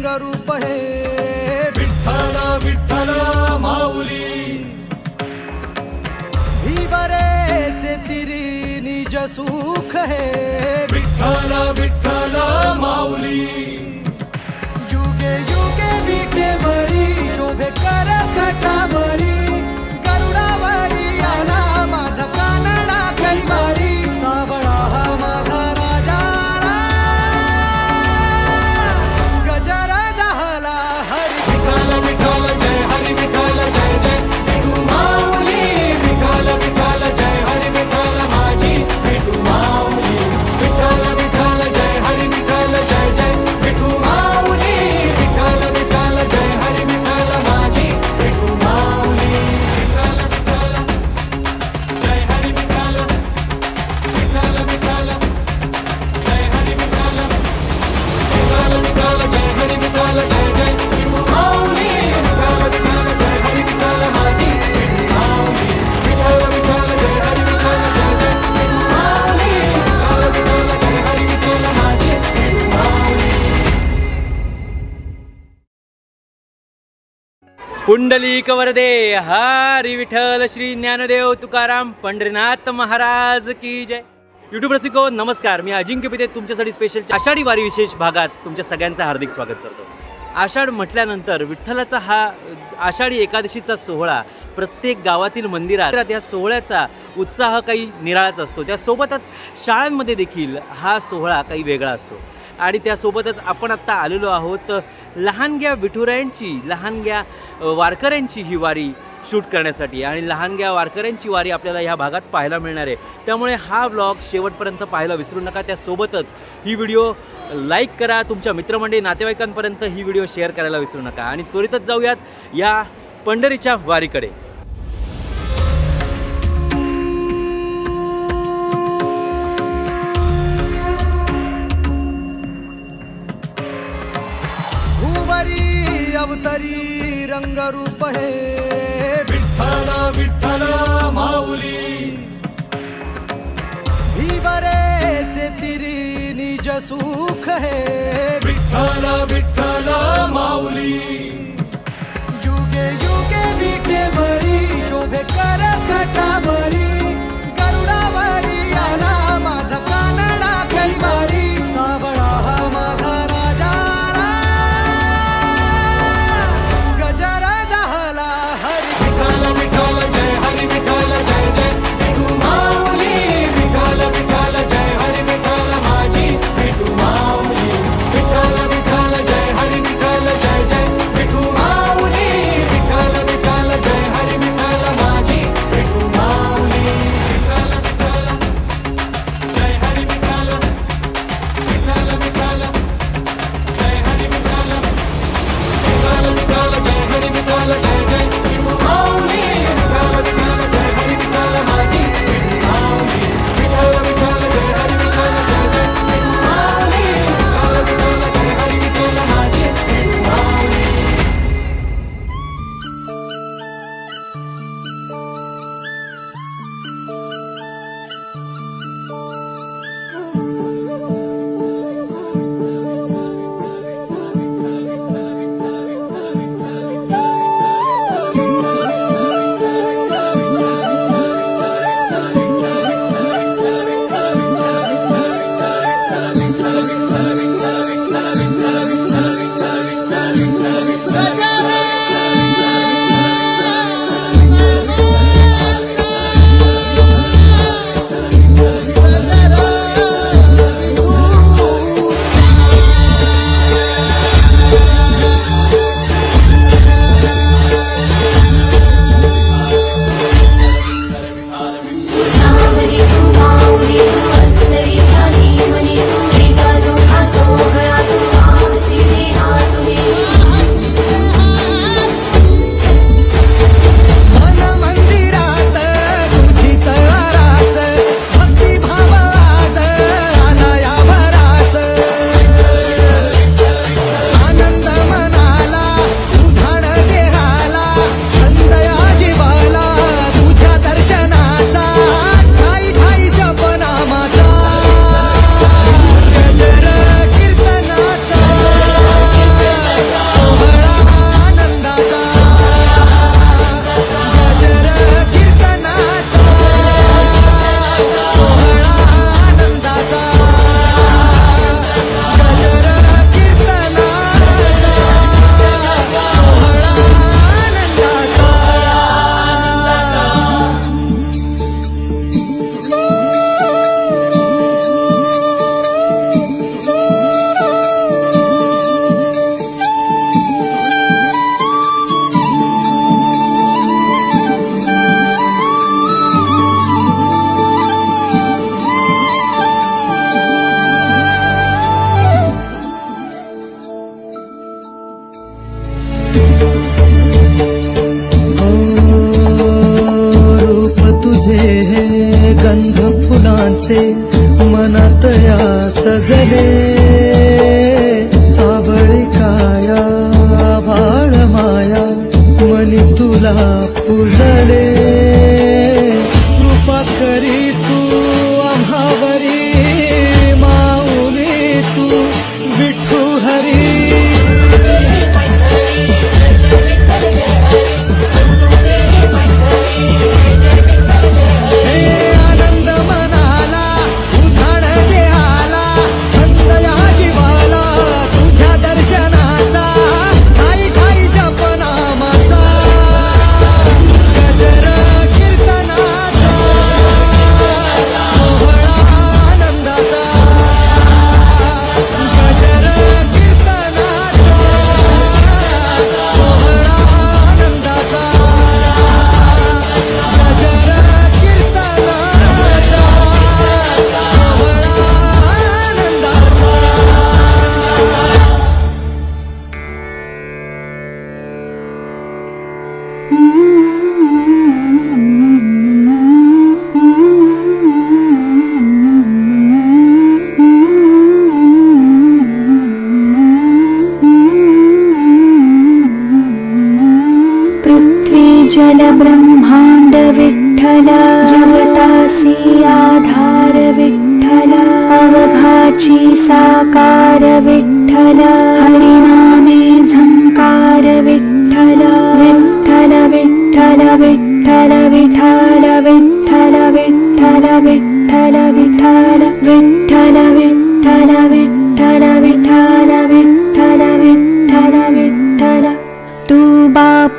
रंगरूप हे। विठ्ठल विठ्ठल माऊली। हिवरेचे तिरी निज सुख हे। विठ्ठल विठ्ठल माऊली। युगे युगे विठेवरी शोभे कर कटावरी पुंडलिक वरदे हरी विठ्ठल श्री ज्ञानदेव तुकाराम पंढरीनाथ महाराज की जय. युट्यूब रसिको नमस्कार. मी अजिंक्य पिते तुमच्यासाठी स्पेशल आषाढी वारी विशेष भागात तुमच्या सगळ्यांचं हार्दिक स्वागत करतो. आषाढ म्हटल्यानंतर विठ्ठलाचा हा आषाढी एकादशीचा सोहळा प्रत्येक गावातील मंदिरात या सोहळ्याचा उत्साह काही निराळाच असतो. त्यासोबतच शाळांमध्ये देखील हा सोहळा काही वेगळा असतो. आणि त्यासोबतच आपण आत्ता आलेलो आहोत लहानग्या विठुरायांची लहानग्या वारकऱ्यांची ही वारी शूट करण्यासाठी. आणि लहानग्या वारकऱ्यांची वारी आपल्याला ह्या भागात पाहायला मिळणार आहे. त्यामुळे हा व्लॉग शेवटपर्यंत पाहायला विसरू नका. त्यासोबतच ही व्हिडिओ लाईक करा. तुमच्या मित्रमंडळी नातेवाईकांपर्यंत ही व्हिडिओ शेअर करायला विसरू नका. आणि त्वरितच जाऊयात या पंढरीच्या वारीकडे. अवतरी रंगरूप हे. विठ्ठल विठ्ठल माऊली. भीवरेचे तिरी निज सुख हे. विठ्ठल विठ्ठल माऊली. सजले सावळी काया वाळ माया मनी तुला पुजले. ब्रह्मांड विठ्ठल जगतासी आधार विठ्ठल अवघाची साकार विठ्ठल हरिनामे झंकार विठ्ठल विठ्ठल विठ्ठल विठ्ठल विठाल विठ्ठल विठ्ठल विठ्ठल विठाल विठ्ठल विठ्ठल विठ्ठल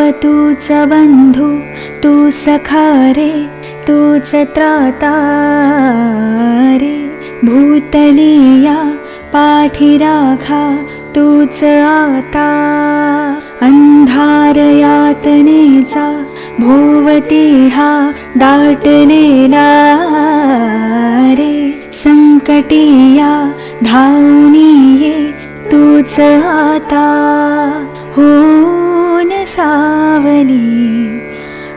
तूच बंधू तू सखा रे तूच त्राता रे भूतलिया पाठी राखा तूच आता. अंधार यातनेचा भोवती हा दाटलेला रे. संकटिया धावनी ये तूच आता. हो सावली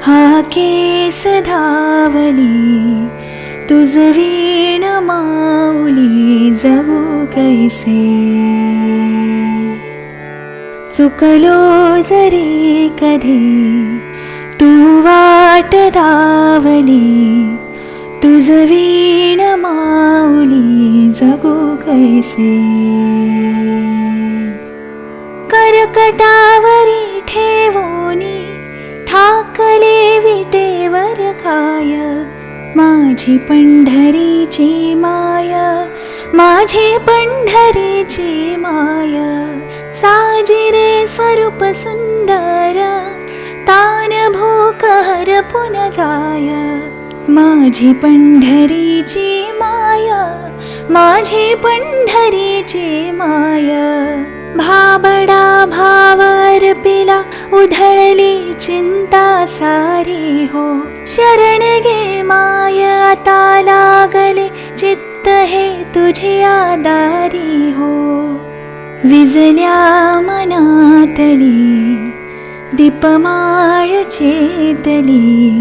हा केस धावली तुझ वीण माऊली जगू कैसे? चुकलो जरी कधी तू वाट धावली तुझ वीण माऊली जगू कैसे? करकटावरी काय माझी पंढरीची माय माय साजिरे स्वरूप सुंदर तान भूक हरपुन जाय। माझी पंढरीची माय माझी पंढरीची माय भाबडा भावर पिला उधळली चिंता सारी हो. शरण गे माय आता लागले चित्त हे तुझ्या आदारी हो. विजल्या मनातली दीपमाळ चेतली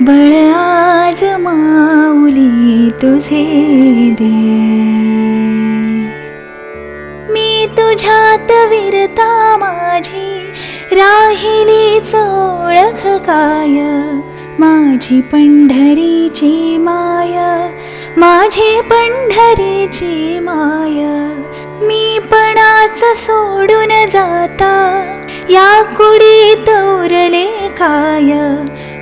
बळ आज माऊली तुझे दे. तुझ्यात विरता माझी. राहिलीच ओळख काय? माझी पंढरीची माय. माझी पंढरीची माय. मी पणाच सोडून जाता. या कुडीत उरले काय?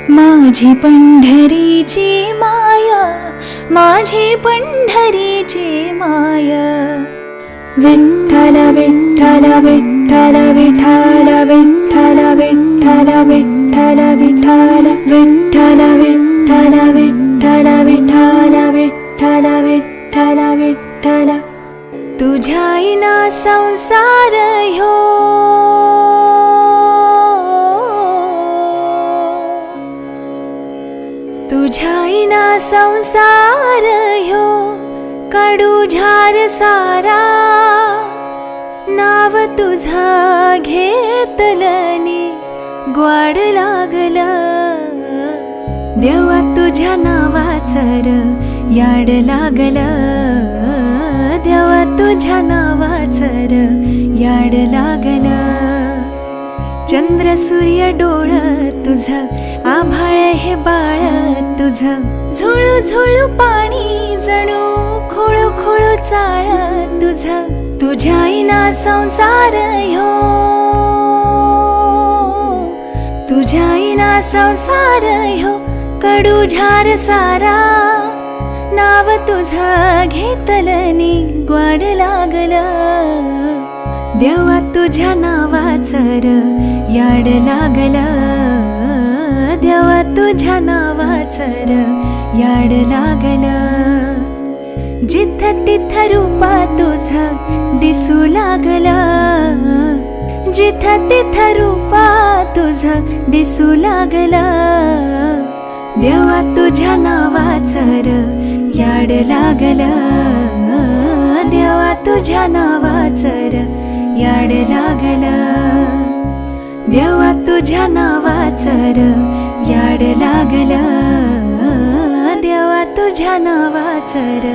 माझी पंढरीची माय. माझी पंढरीची माय. विठ्ठल विठ्ठल विठ्ठल विठाल विठ्ठल विठ्ठल विठ्ठल विठाल विठ्ठल विठ्ठल विठ्ठल विठाल विठ्ठल विठ्ठल विठ्ठल तुझ्या संसार ह्यो तुझ्या आईना संसार ह्यो कडू झार सारा तुझा घेतलनी ग्वाड लागल. देवा तुझ्या नावाचर याड लागल. देवा तुझ्या नावाचर याड लागला. चंद्र सूर्य डोळ तुझ आभाळ हे बाळ तुझ. झुळू झुळू पाणी जणू खोळू खोळू चाळ तुझ. तुझ्या इना संसार ह्यो तुझ्या इना संसार ह्यो कडू झार सारा. नाव तुझ घेतलनी ग्वाड लागल. देवा तुझ्या नावाचर याड लागल. देवा तुझ्या नावाचर याड लागल. जिथ तिथ रूपा तुझ दिसू लागलं. जिथ तिथ रूपा तुझ दिसू लागलं. देवा तुझ्या नावाचर याड लागलं. देवा तुझ्या नावाचर याड लागलं. देवा तुझ्या नावाचर याड लागलं. देवा तुझ्या नावाचर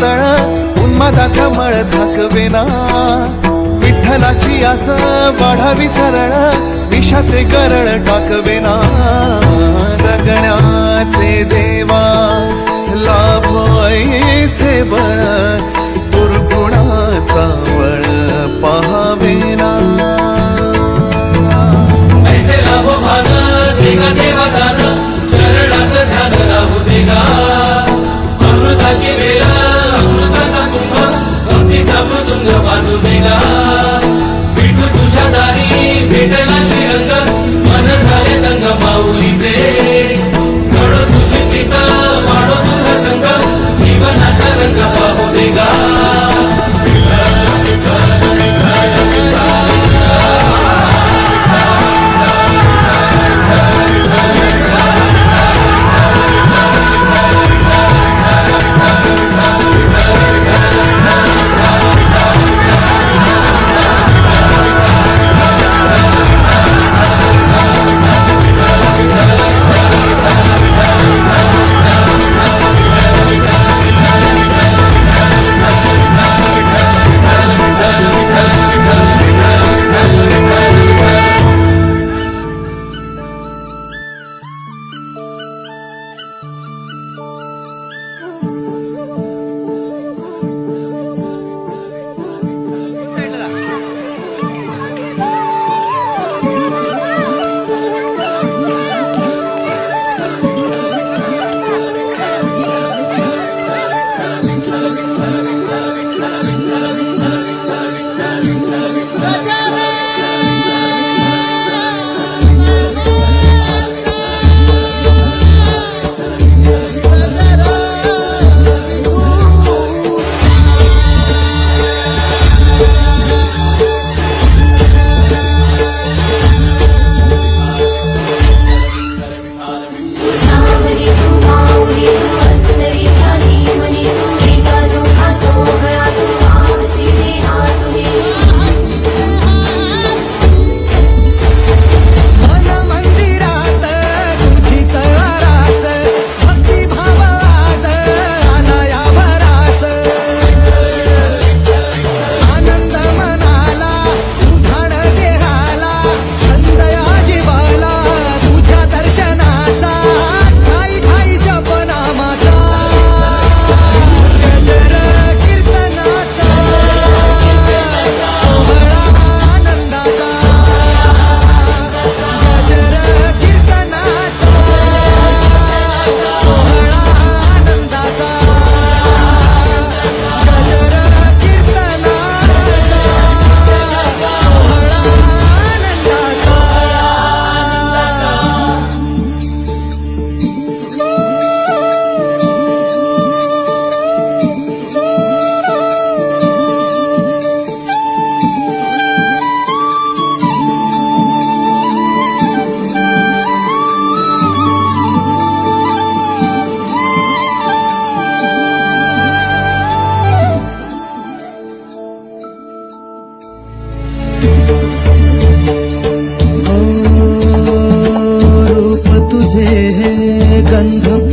तळ उन्मादाचा मळ झाकवेना विठ्ठलाची आस वाढावी सरळ. विषाचे गरळ टाकवेना. जगण्याचे देवा लाभ ऐसे बळ. दुर्गुणा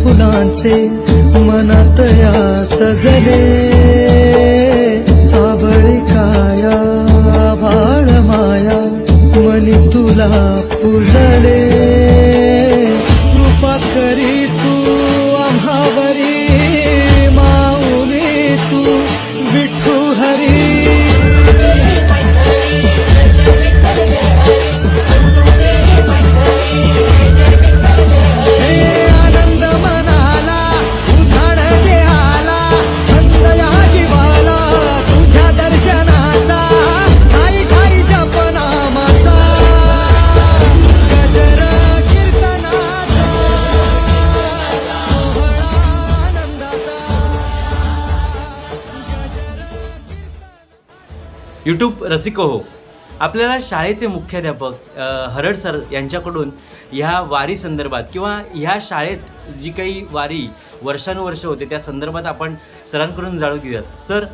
फुलांचे मनात या सजले. सावळी काया भाळ माया मनी तुला पुजले. कृपा करी तू यूट्यूब रसिको हो. आपल्याला शाळेचे मुख्याध्यापक हरड सर यांच्याकडून ह्या वारी संदर्भात किंवा ह्या शाळेत जी काही वारी वर्षानुवर्ष होते त्या संदर्भात आपण सरांकडून जाणून घेऊयात. सर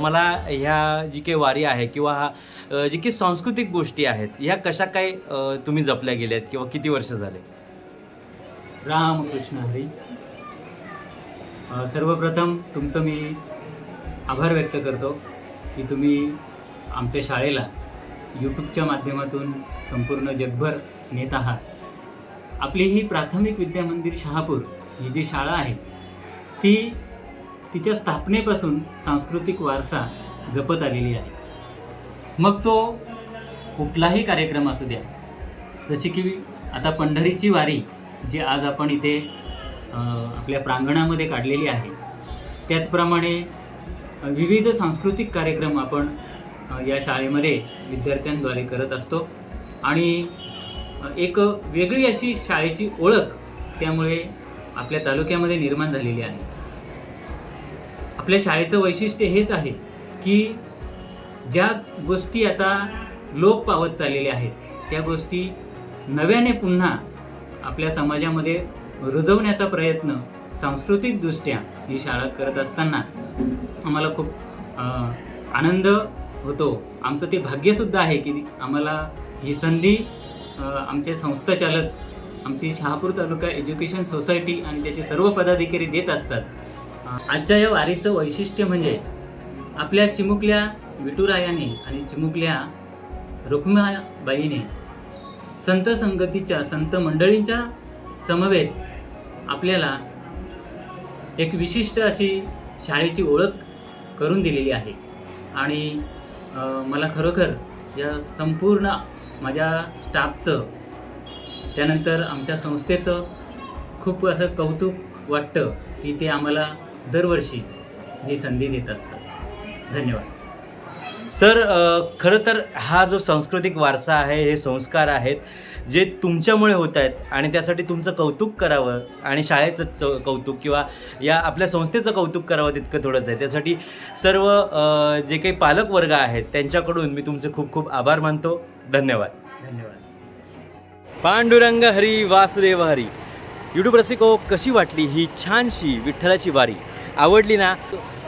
मला ह्या जी काही वारी आहे किंवा हा जी काही सांस्कृतिक गोष्टी आहेत ह्या कशा काय तुम्ही जपल्या गेल्यात किंवा किती वर्ष झाले? रामकृष्ण हरी. सर्वप्रथम तुमचं मी आभार व्यक्त करतो की तुम्ही आमच्या शाळेला यूट्यूबच्या माध्यमातून संपूर्ण जगभर नेत आहात. आपली ही प्राथमिक विद्या मंदिर शहापूर ही जी शाळा आहे ती तिच्या स्थापनेपासून सांस्कृतिक वारसा जपत आलेली आहे. मग तो कुठलाही कार्यक्रम असू द्या जशी की आता पंढरीची वारी जी आज आपण इथे आपल्या प्रांगणामध्ये काढलेली आहे त्याचप्रमाणे विविध सांस्कृतिक कार्यक्रम आपण या शाळेमध्ये विद्यार्थ्यांद्वारे करत असतो. आणि एक वेगळी अशी शाळेची ओळख त्यामुळे आपल्या तालुक्यामध्ये निर्माण झालेली आहे. आपल्या शाळेचं वैशिष्ट्य हेच आहे की ज्या गोष्टी आता लोप पावत चाललेल्या आहेत त्या गोष्टी नव्याने पुन्हा आपल्या समाजामध्ये रुजवण्याचा प्रयत्न सांस्कृतिकदृष्ट्या ही शाळा करत असताना आम्हाला खूप आनंद होतो. आमचं ते भाग्यसुद्धा आहे की आम्हाला ही संधी आमचे संस्थाचालक आमची शहापूर तालुका एज्युकेशन सोसायटी आणि त्याचे सर्व पदाधिकारी देत असतात. आजच्या या वारीचं वैशिष्ट्य म्हणजे आपल्या चिमुकल्या विटुरायाने आणि चिमुकल्या रुक्माबाईने संत संगतीच्या संत मंडळींच्या समवेत आपल्याला एक विशिष्ट अशी शाळेची ओळख करून दिलेली आहे. आणि मला खरोखर या संपूर्ण माझ्या स्टाफचं त्यानंतर आमच्या संस्थेचं खूप असं कौतुक वाटतं की ते आम्हाला दरवर्षी ही संधी देत असतात. धन्यवाद. सर खरं तर हा जो सांस्कृतिक वारसा आहे हे संस्कार आहेत जे तुमच्यामुळे होत आहेत आणि त्यासाठी तुमचं कौतुक करावं आणि शाळेचं च कौतुक किंवा या आपल्या संस्थेचं कौतुक करावं तितकं थोडंच आहे. त्यासाठी सर्व जे काही पालक वर्ग आहेत त्यांच्याकडून मी तुमचे खूप खूप आभार मानतो. धन्यवाद. धन्यवाद. पांडुरंग हरी वासुदेव हरी. यूट्यूब रसिको कशी वाटली ही छानशी विठ्ठलाची वारी? आवडली ना?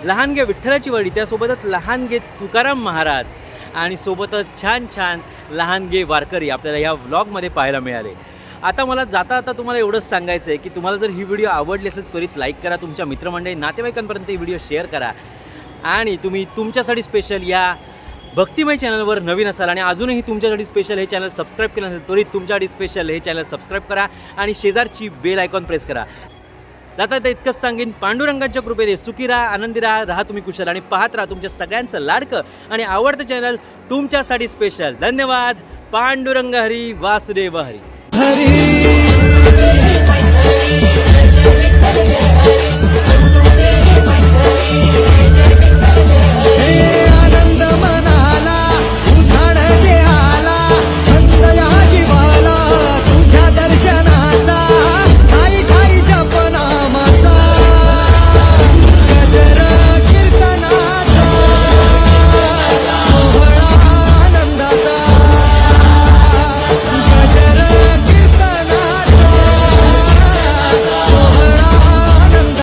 लहानगे विठ्ठलाची वारी त्यासोबतच लहानगे तुकाराम महाराज. आणि सोबतच छान छान लहानगे वारकरी आपल्याला या व्लॉगमध्ये पाहायला मिळाले. आता मला जाता आता तुम्हाला एवढंच सांगायचं आहे की तुम्हाला जर ही व्हिडिओ आवडली असेल त्वरित लाईक करा. तुमच्या मित्रमंडळी नातेवाईकांपर्यंत ही व्हिडिओ शेअर करा. आणि तुम्ही तुमच्यासाठी स्पेशल या भक्तिमय चॅनलवर नवीन असाल आणि अजूनही तुमच्यासाठी स्पेशल हे चॅनल सबस्क्राईब केलं नसेल त्वरित तुमच्यासाठी स्पेशल हे चॅनल सबस्क्राईब करा. आणि शेजारची बेल आयकॉन प्रेस करा. जाता तर इतकंच सांगेन पांडुरंगाच्या कृपेने सुखी राहा आनंदी राहा राहा तुम्ही कुशल आणि पाहत राहा तुमच्या सगळ्यांचं लाडकं आणि आवडतं चॅनल तुमच्यासाठी स्पेशल धन्यवाद पांडुरंग हरी वासुदेव हरी हरी